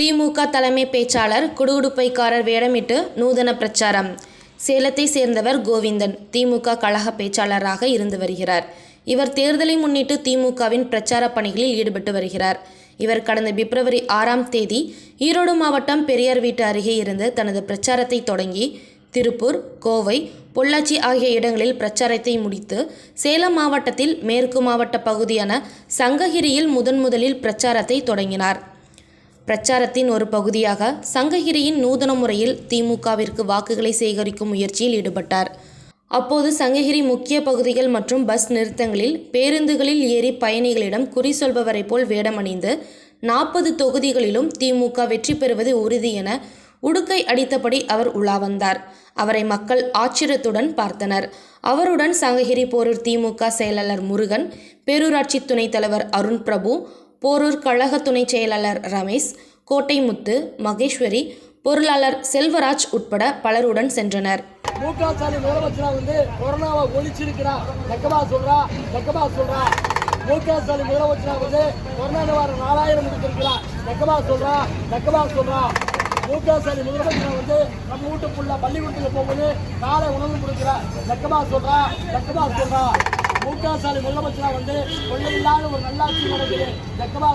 திமுக தலைமை பேச்சாளர் குடுகுடுப்பைக்காரர் வேடமிட்டு நூதன பிரச்சாரம். சேலத்தை சேர்ந்தவர் கோவிந்தன் திமுக கழக பேச்சாளராக இருந்து வருகிறார். இவர் தேர்தலை முன்னிட்டு திமுகவின் பிரச்சார பணிகளில் ஈடுபட்டு வருகிறார். இவர் கடந்த பிப்ரவரி ஆறாம் தேதி ஈரோடு மாவட்டம் பெரியார் வீட்டு அருகே இருந்து தனது பிரச்சாரத்தை தொடங்கி திருப்பூர் கோவை பொள்ளாச்சி ஆகிய இடங்களில் பிரச்சாரத்தை முடித்து சேலம் மாவட்டத்தில் மேற்கு மாவட்ட பகுதியான சங்ககிரியில் முதன் முதலில் பிரச்சாரத்தை தொடங்கினார். பிரச்சாரத்தின் ஒரு பகுதியாக சங்ககிரியின் நூதன முறையில் திமுகவிற்கு வாக்குகளை சேகரிக்கும் முயற்சியில் ஈடுபட்டார். அப்போது சங்ககிரி முக்கிய பகுதிகள் மற்றும் பஸ் நிறுத்தங்களில் பேருந்துகளில் ஏறி பயணிகளிடம் குறி சொல்பவரை போல் வேடமணிந்து நாற்பது தொகுதிகளிலும் திமுக வெற்றி பெறுவது உறுதி என உடுக்கை அடித்தபடி அவர் உலா வந்தார். அவரை மக்கள் ஆச்சரியத்துடன் பார்த்தனர். அவருடன் சங்ககிரி போரூர் திமுக செயலாளர் முருகன் பேரூராட்சி துணைத் தலைவர் அருண் பிரபு போரூர் கழக துணைச் செயலாளர் ரமேஷ் கோட்டை முத்து மகேஸ்வரி பொருளாளர் செல்வராஜ் உட்பட பலருடன் சென்றனர். மு க ஸ்டாலின் முதலமைச்சரா வந்து கொரோனாவை ஒழிச்சிருக்கிறா. வெக்கமா சொல்றா வெக்கமா சொல்றா. மு க ஸ்டாலின் முதலமைச்சரா வந்து கொரோனா நிவாரணம் நாலாயிரம் கொடுத்திருக்கிறா. வெக்கமா சொல்றா வெக்கமா சொல்றா. மு க ஸ்டாலின் முதலமைச்சரா வந்து நம்ம வீட்டு புள்ள பள்ளிக்கூடத்துக்கு போகும்போது காலை உணவு கொடுக்குறா. வெக்கமா சொல்றா வெக்கமா சொல்றா. மு க ஸ்டாலின் முதலமைச்சரா வந்து கொள்ளை இல்லாத ஒரு நல்லாட்சி நடக்குது. வெக்கமா